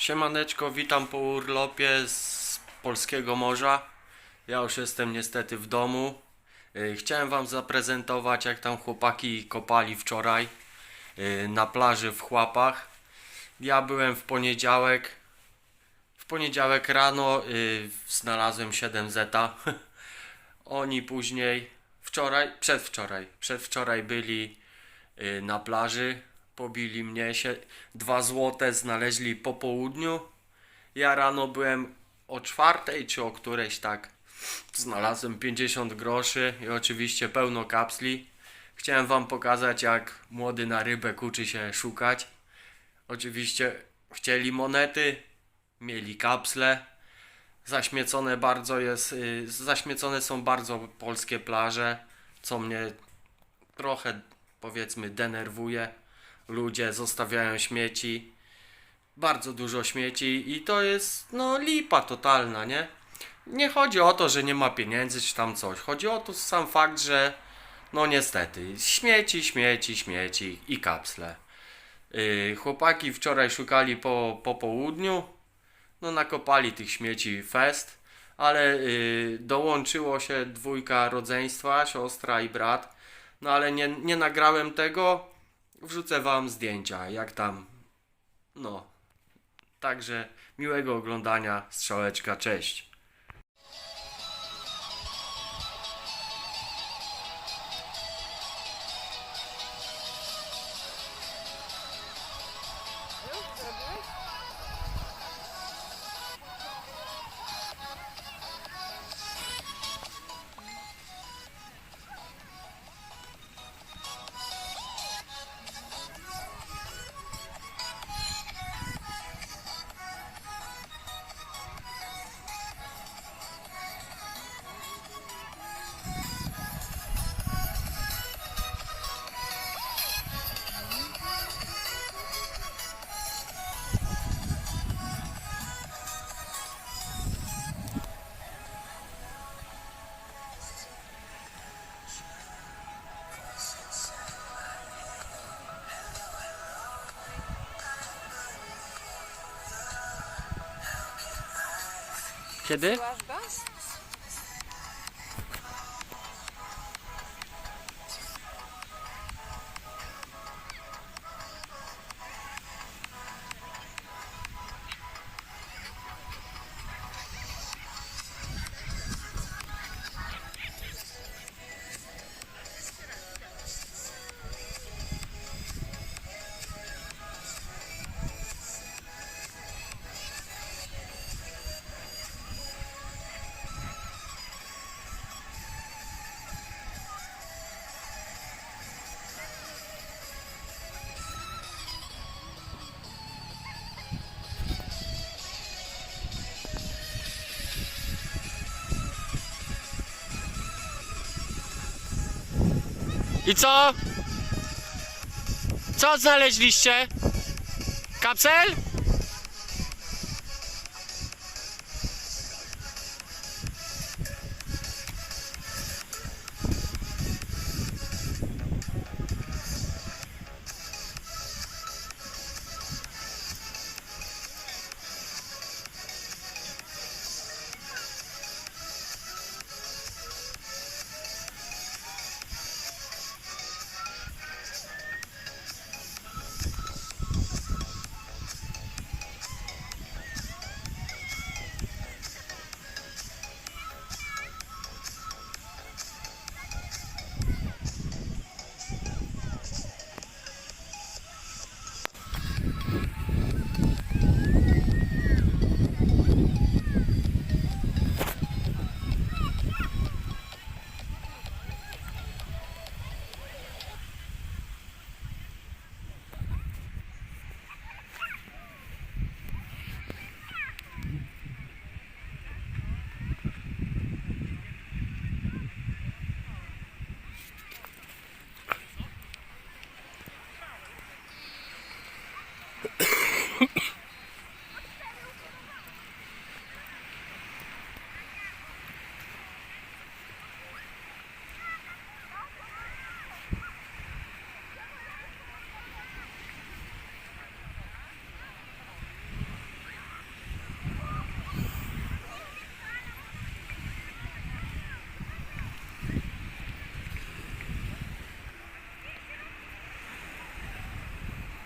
Siemaneczko, witam po urlopie z polskiego morza. Ja już jestem niestety w domu. Yy, Chciałem Wam zaprezentować, jak tam chłopaki kopali wczoraj yy, na plaży w Chłapach. Ja byłem w poniedziałek. W poniedziałek rano yy, znalazłem 7 zeta. Oni później, wczoraj, przedwczoraj, przedwczoraj byli na plaży. Pobili mnie się. Dwa złote znaleźli po południu. Ja rano byłem o czwartej czy o którejś tak. Znalazłem 50 groszy i oczywiście pełno kapsli. Chciałem wam pokazać jak młody na rybek uczy się szukać. Oczywiście chcieli monety, mieli kapsle. Zaśmiecone bardzo jest, y, zaśmiecone są bardzo polskie plaże, co mnie trochę powiedzmy denerwuje. Ludzie zostawiają śmieci, bardzo dużo śmieci i to jest no lipa totalna, nie? Nie chodzi o to, że nie ma pieniędzy czy tam coś. Chodzi o to sam fakt, że no niestety śmieci, śmieci, śmieci i kapsle. Yy, chłopaki wczoraj szukali po, po południu, no nakopali tych śmieci fest, ale yy, dołączyło się dwójka rodzeństwa, siostra i brat, no ale nie, nie nagrałem tego, wrzucę wam zdjęcia, jak tam, no. Także miłego oglądania, strzałeczka, cześć. খেদে I co? Co znaleźliście? Kapsel?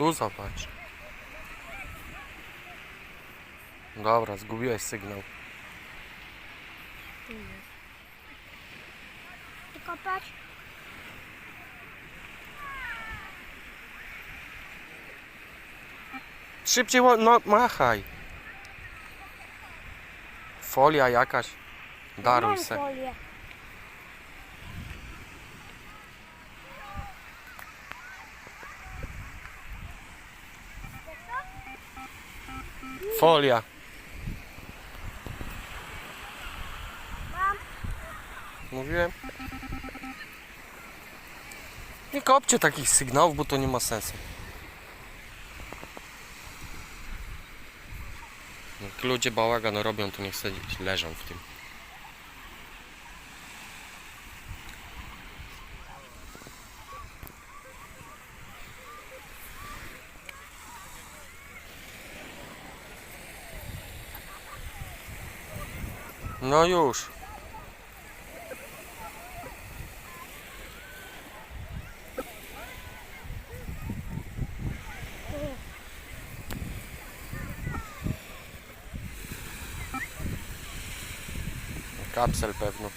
Tu zobacz. Dobra, zgubiłeś sygnał. Wykopać? Szybciej, ło- no machaj. Folia jakaś. Daruj Mam se. folię. Folia. Mówiłem. Nie kopcie takich sygnałów, bo to nie ma sensu. Jak ludzie bałagan robią, to niech sobie leżą w tym. No już. Kapsel pewno.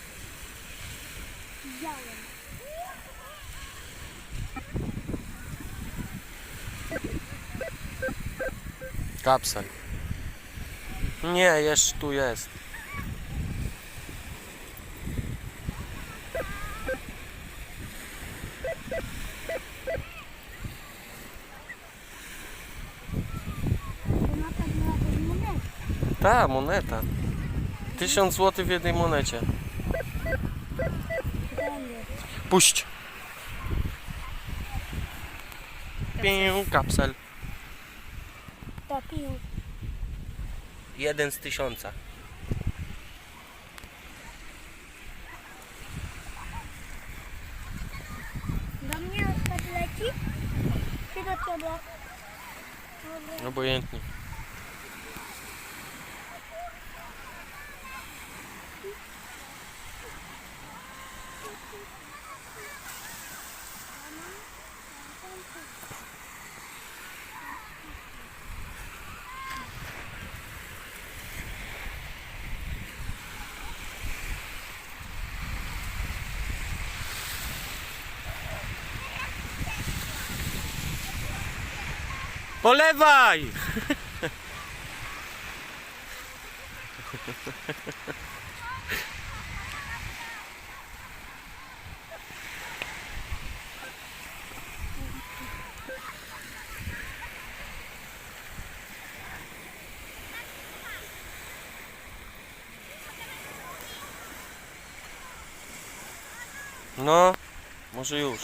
Kapsel. Nie, jeszcze tu jest. To na pewno jakąś monetę. Ta, moneta. Tysiąc złotych w jednej monecie. Puść. Pię, kapsel. To pił. Jeden z tysiąca. Do mnie odpad leci? Czy do ciebie? Obojętnie. Polewaj! No, może już.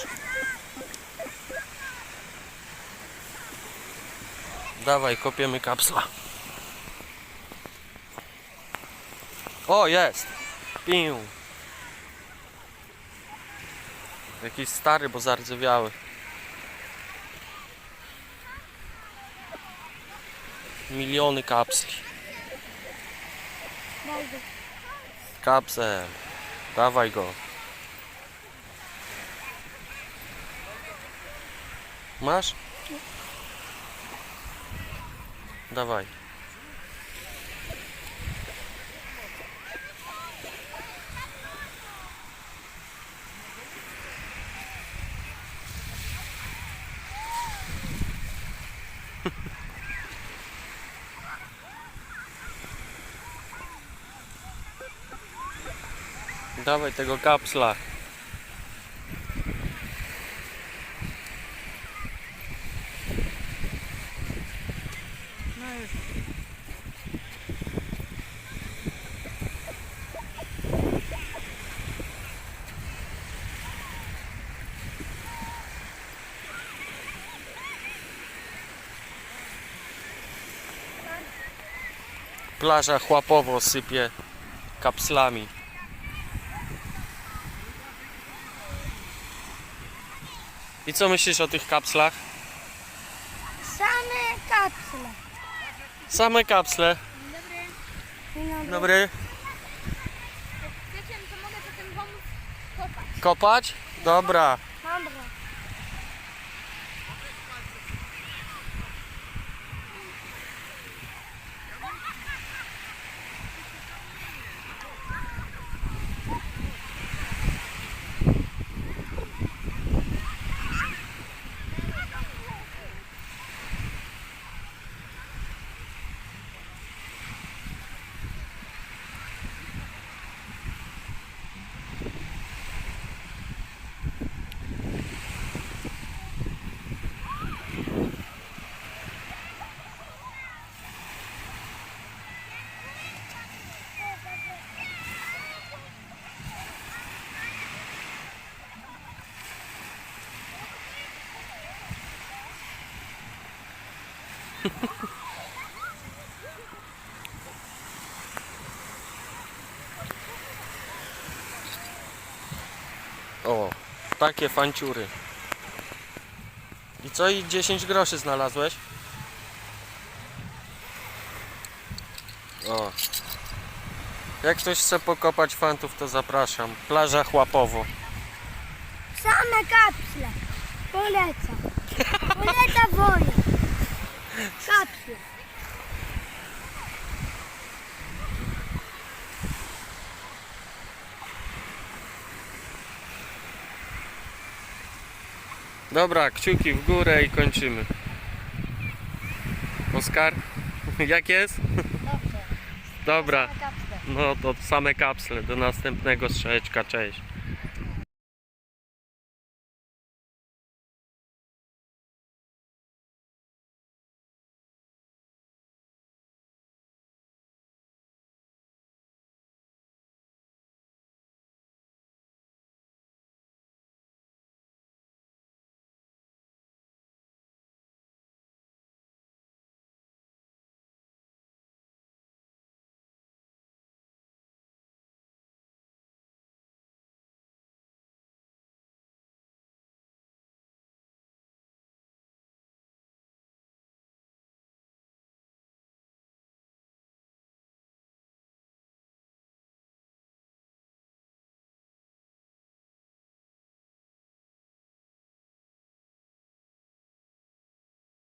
Dawaj, kopiemy kapsla. O, jest! Pił. Jakiś stary, bo zardzewiały. Miliony kapsli. Kapsel. Dawaj go. Masz? Dawaj. Dawaj tego kapsla. Plaża chłapowo sypie kapslami. I co myślisz o tych kapslach? Same kapsle. Same kapsle. Dzień dobry. Dobry. Chcecie, to mogę potem pomóc kopać. Kopać? Dobra. O, takie fanciury. I co, i 10 groszy znalazłeś? O. Jak ktoś chce pokopać fantów, to zapraszam. Plaża Chłapowo. Same kapsle. Polecam. Poleca woja. Kapsle. Dobra, kciuki w górę i kończymy. Oskar, jak jest? Dobrze. Dobra, no to same kapsle. Do następnego strzeczka, cześć.